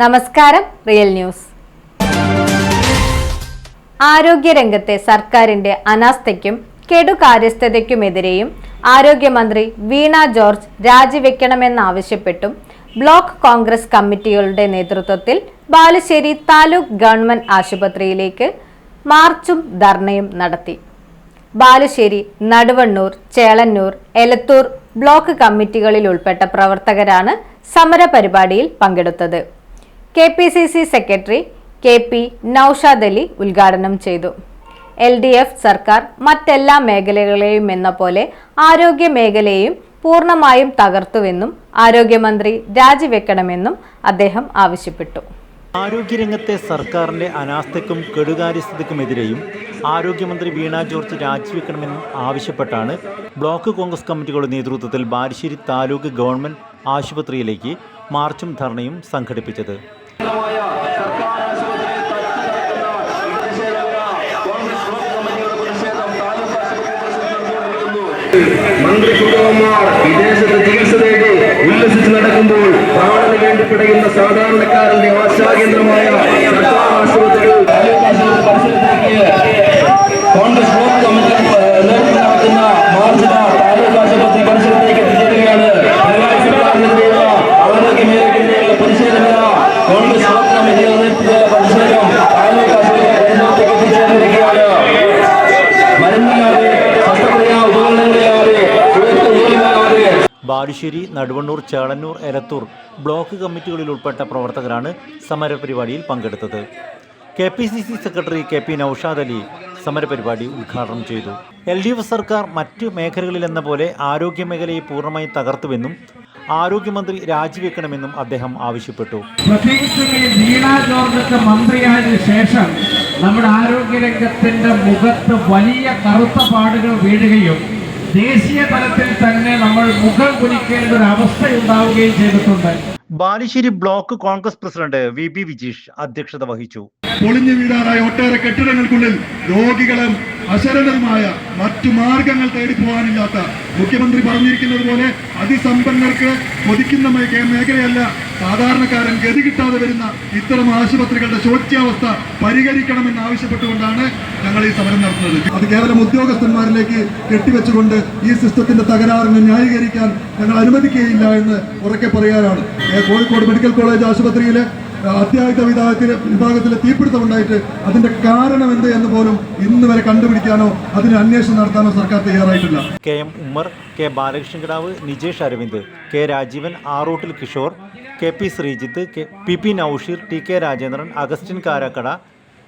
നമസ്കാരം real news. ആരോഗ്യരംഗത്തെ സർക്കാരിന്റെ അനാസ്ഥയ്ക്കും കെടുകാര്യസ്ഥതയ്ക്കുമെതിരെയും ആരോഗ്യമന്ത്രി വീണ ജോർജ് രാജിവെക്കണമെന്നാവശ്യപ്പെട്ടും ബ്ലോക്ക് കോൺഗ്രസ് കമ്മിറ്റികളുടെ നേതൃത്വത്തിൽ ബാലുശ്ശേരി താലൂക്ക് ഗവൺമെന്റ് ആശുപത്രിയിലേക്ക് മാർച്ചും ധർണയും നടത്തി. ബാലുശ്ശേരി നടുവണ്ണൂർ ചേളന്നൂർ എലത്തൂർ ബ്ലോക്ക് കമ്മിറ്റികളിൽ ഉൾപ്പെട്ട പ്രവർത്തകരാണ് സമരപരിപാടിയിൽ പങ്കെടുത്തത്. K P C C secretary K P Noushad Ali ഉദ്ഘാടനം ചെയ്തു. എൽ ഡി എഫ് സർക്കാർ മറ്റെല്ലാ മേഖലകളെയും എന്ന പോലെ ആരോഗ്യ മേഖലയെയും പൂർണമായും തകർത്തുവെന്നും ആരോഗ്യമന്ത്രി രാജിവെക്കണമെന്നും അദ്ദേഹം ആവശ്യപ്പെട്ടു. ആരോഗ്യരംഗത്തെ സർക്കാരിന്റെ അനാസ്ഥയ്ക്കും കെടുകാര്യസ്ഥതയ്ക്കുമെതിരെയും ആരോഗ്യമന്ത്രി വീണ ജോർജ് രാജിവെക്കണമെന്നും ആവശ്യപ്പെട്ടാണ് ബ്ലോക്ക് കോൺഗ്രസ് കമ്മിറ്റികളുടെ നേതൃത്വത്തിൽ ബാലുശ്ശേരി താലൂക്ക് ഗവൺമെന്റ് ആശുപത്രിയിലേക്ക് മാർച്ചും ധർണയും സംഘടിപ്പിച്ചത്. മന്ത്രിസുഗമന്മാർ വിദേശത്ത് ചികിത്സ തേടി ഉല്ലസിച്ച് നടക്കുമ്പോൾ പ്രാണന് വേണ്ടി പിടയുന്ന സാധാരണക്കാരന്റെ ബാലുശ്ശേരി നടുവണ്ണൂർ ചേളന്നൂർ എലത്തൂർ ബ്ലോക്ക് കമ്മിറ്റികളിൽ ഉൾപ്പെട്ട പ്രവർത്തകരാണ് സമരപരിപാടിയിൽ പങ്കെടുത്തത്. K P C C secretary K P Noushad Ali സമരപരിപാടി ഉദ്ഘാടനം ചെയ്തു. എൽ ഡി എഫ് സർക്കാർ മറ്റ് മേഖലകളിലെന്ന പോലെ ആരോഗ്യ മേഖലയെ പൂർണമായി തകർത്തുവെന്നും ആരോഗ്യമന്ത്രി രാജിവെക്കണമെന്നും അദ്ദേഹം ആവശ്യപ്പെട്ടു. ശേഷം നമ്മുടെ ആരോഗ്യരംഗത്തിന്റെ മുഖത്ത് വലിയ കറുത്ത പാടുകൾ വീഴുകയും ദേശീയ തലത്തിൽ തന്നെ നമ്മൾ മുഖം കുനിക്കേണ്ട ഒരു അവസ്ഥയുണ്ടാവുകയും ചെയ്തിട്ടുണ്ട്. Balussery block Congress president V B Vijeesh അധ്യക്ഷത വഹിച്ചു. പൊളിഞ്ഞു വീടാറായ ഒട്ടേറെ കെട്ടിടങ്ങൾക്കുള്ളിൽ രോഗികളും അശരണരുമായ മറ്റു മാർഗങ്ങൾ തേടി പോകാനില്ലാത്ത മുഖ്യമന്ത്രി പറഞ്ഞിരിക്കുന്നത് പോലെ അതിസമ്പന്നർക്ക് കൊതിക്കുന്ന മേഖലയല്ല. സാധാരണക്കാരൻ ഗതി കിട്ടാതെ വരുന്ന ഇത്തരം ആശുപത്രികളുടെ ശോച്യാവസ്ഥ പരിഹരിക്കണമെന്ന് ആവശ്യപ്പെട്ടുകൊണ്ടാണ് ഞങ്ങൾ ഈ സമരം നടത്തുന്നത്. അത് കേവലം ഉദ്യോഗസ്ഥന്മാരിലേക്ക് കെട്ടിവെച്ചുകൊണ്ട് ഈ സിസ്റ്റത്തിന്റെ തകരാറിനെ ന്യായീകരിക്കാൻ ഞങ്ങൾ അനുവദിക്കുകയില്ല എന്ന് ഉറക്കെ പറയാനാണ്. കോഴിക്കോട് മെഡിക്കൽ കോളേജ് ആശുപത്രിയിലെ അത്യാഹിത വിഭാഗത്തിന് വിഭാഗത്തിലെ തീപിടുത്തമുണ്ടായിട്ട് അതിന്റെ കാരണം എന്ത് എന്ന് പോലും ഇന്ന് വരെ കണ്ടുപിടിക്കാനോ അതിന് അന്വേഷണം നടത്താനോ സർക്കാർ തയ്യാറായിട്ടില്ല. K M Ummer K Balakrishnan Kidavu Nijesh Aravind K Rajeevan Aroottil Kishore K P Sreejith K P P Nousheer T K Rajendran Augustine Karakkada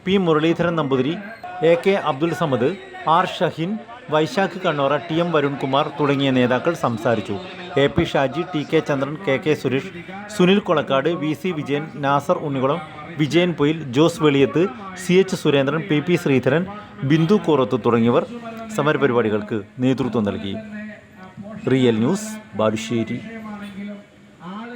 P Muraleedharan Namboothiri A K Abdul Samad R Shaheen Vaishakh Kannora T M Varunkumar തുടങ്ങിയ നേതാക്കൾ സംസാരിച്ചു. A P Shaji T K Chandran K K Suresh Sunil Kolakkad V C Vijayan Nasar Unnikulam Vijayan Poyil Jose Veliyath C H Surendran P P Sreedharan Bindu Korath തുടങ്ങിയവർ സമരപരിപാടികൾക്ക് നേതൃത്വം നൽകി. Real news Balussery.